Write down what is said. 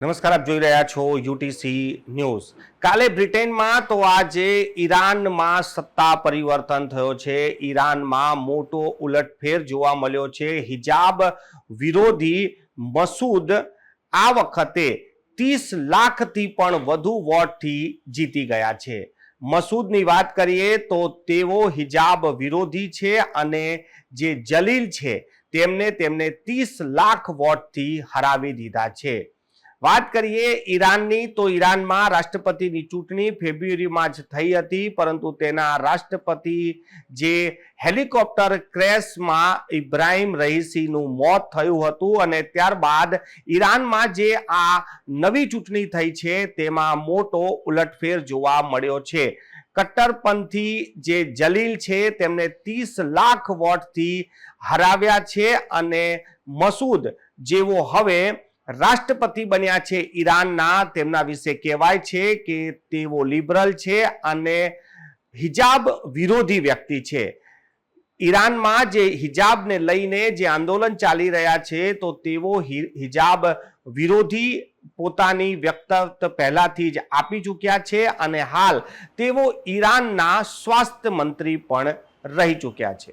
નમસ્કાર, આપ જોઈ રહ્યા છો યુટીસી ન્યૂઝ. કાલે બ્રિટેનમાં તો આજે ઈરાનમાં સત્તા પરિવર્તન થયો છે. ઈરાનમાં મોટો ઉલટફેર જોવા મળ્યો છે. હિજાબ વિરોધી મસૂદ આ વખતે ત્રીસ લાખથી પણ વધુ વોટથી જીતી ગયા છે. મસૂદની વાત કરીએ તો તેઓ હિજાબ વિરોધી છે અને જે જલીલ છે, તેમને તેમને ત્રીસ લાખ વોટથી હરાવી દીધા છે. વાત કરીએ ઈરાનની, તો ઈરાનમાં રાષ્ટ્રપતિની ચૂંટણી ફેબ્રુઆરીમાં જ થઈ હતી, પરંતુ તેના રાષ્ટ્રપતિ જે હેલિકોપ્ટર ક્રેશમાં ઇબ્રાહિમ રહીસીનું મોત થયું હતું અને ત્યારબાદ ઈરાનમાં જે આ નવી ચૂંટણી થઈ છે, તેમાં મોટો ઉલટફેર જોવા મળ્યો છે. કટ્ટરપંથી જે જલીલ છે, તેમને ત્રીસ લાખ વોટથી હરાવ્યા છે અને મસૂદ જેવો હવે રાષ્ટ્રપતિ બન્યા છે ઈરાનના. તેમના વિશે કહેવાય છે કે તેઓ લિબરલ છે અને હિજાબ વિરોધી વ્યક્તિ છે. ઈરાનમાં જે હિજાબને લઈને જે આંદોલન ચાલી રહ્યા છે, તો તેઓ હિજાબ વિરોધી પોતાની વ્યક્ત પહેલાથી જ આપી ચૂક્યા છે અને હાલ તેઓ ઈરાનના સ્વાસ્થ્ય મંત્રી પણ રહી ચૂક્યા છે.